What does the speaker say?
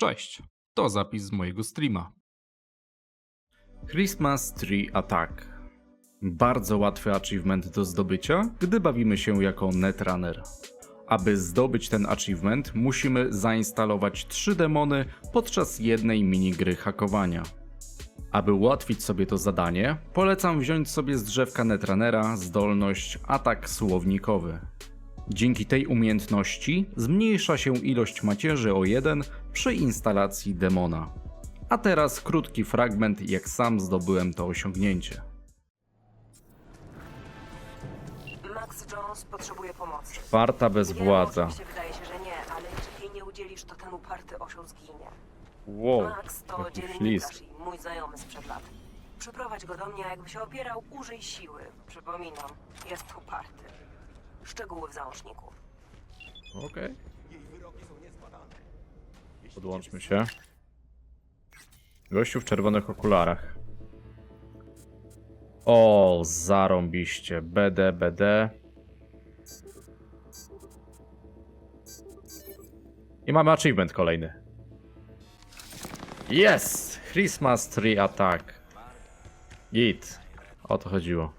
Cześć, to zapis z mojego streama. Christmas Tree Attack. Bardzo łatwy achievement do zdobycia, gdy bawimy się jako Netrunner. Aby zdobyć ten achievement, musimy zainstalować trzy demony podczas jednej minigry hakowania. Aby ułatwić sobie to zadanie, polecam wziąć sobie z drzewka Netrunnera zdolność atak słownikowy. Dzięki tej umiejętności zmniejsza się ilość macierzy o 1 przy instalacji demona. A teraz krótki fragment, jak sam zdobyłem to osiągnięcie. Max Jones potrzebuje pomocy. Czwarta bezwładza. Oczywiście wydaje się, że nie, ale jeśli jej nie udzielisz, to ten uparty osioł zginie. Wow, Max to dziennikarz i mój znajomy sprzed lat. Przyprowadź go do mnie, a jakby się opierał, użyj siły. Przypominam, jest uparty. Szczegóły w załączniku. Okej. Podłączmy się. Gościu w czerwonych okularach. O, zarąbiście. BD, BD. I mamy achievement kolejny. Jest! Christmas Tree Attack. Git. O to chodziło.